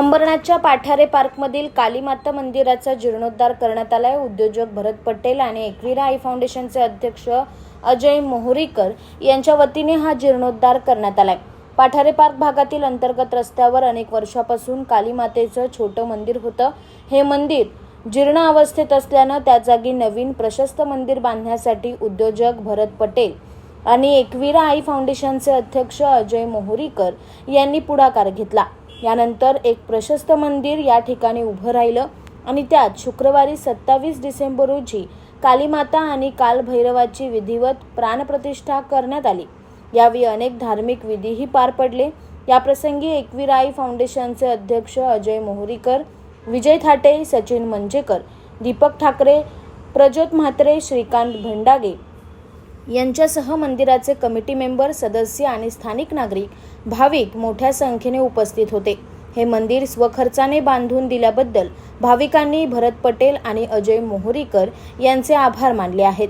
अंबरनाथच्या पाठारे पार्कमधील कालीमाता मंदिराचा जीर्णोद्धार करण्यात आलाय. उद्योजक भरत पटेल आणि एकविरा आई फाउंडेशनचे अध्यक्ष अजय मोहरीकर यांच्या वतीने हा जीर्णोद्धार करण्यात आलाय. पाठारे पार्क भागातील अंतर्गत रस्त्यावर अनेक वर्षापासून कालीमातेचं छोटं मंदिर होतं. हे मंदिर जीर्ण अवस्थेत असल्यानं त्या जागी नवीन प्रशस्त मंदिर बांधण्यासाठी उद्योजक भरत पटेल आणि एकविरा आई फाउंडेशनचे अध्यक्ष अजय मोहरीकर यांनी पुढाकार घेतला. यानंतर एक प्रशस्त मंदिर या ठिकाणी उभं राहिलं आणि त्यात शुक्रवारी सत्तावीस डिसेंबर रोजी कालीमाता आणि कालभैरवाची विधिवत प्राणप्रतिष्ठा करण्यात आली. यावेळी अनेक धार्मिक विधीही पार पडले. याप्रसंगी एकविराई फाउंडेशनचे अध्यक्ष अजय मोहरीकर विजय थाटे सचिन मंजेकर दीपक ठाकरे प्रज्योत म्हात्रे श्रीकांत भंडागे यांच्यासह मंदिराचे कमिटी मेंबर सदस्य आणि स्थानिक नागरिक भाविक मोठ्या संख्येने उपस्थित होते. हे मंदिर स्वखर्चाने बांधून दिल्याबद्दल भाविकांनी भरत पटेल आणि अजय मोहरीकर यांचे आभार मानले आहेत.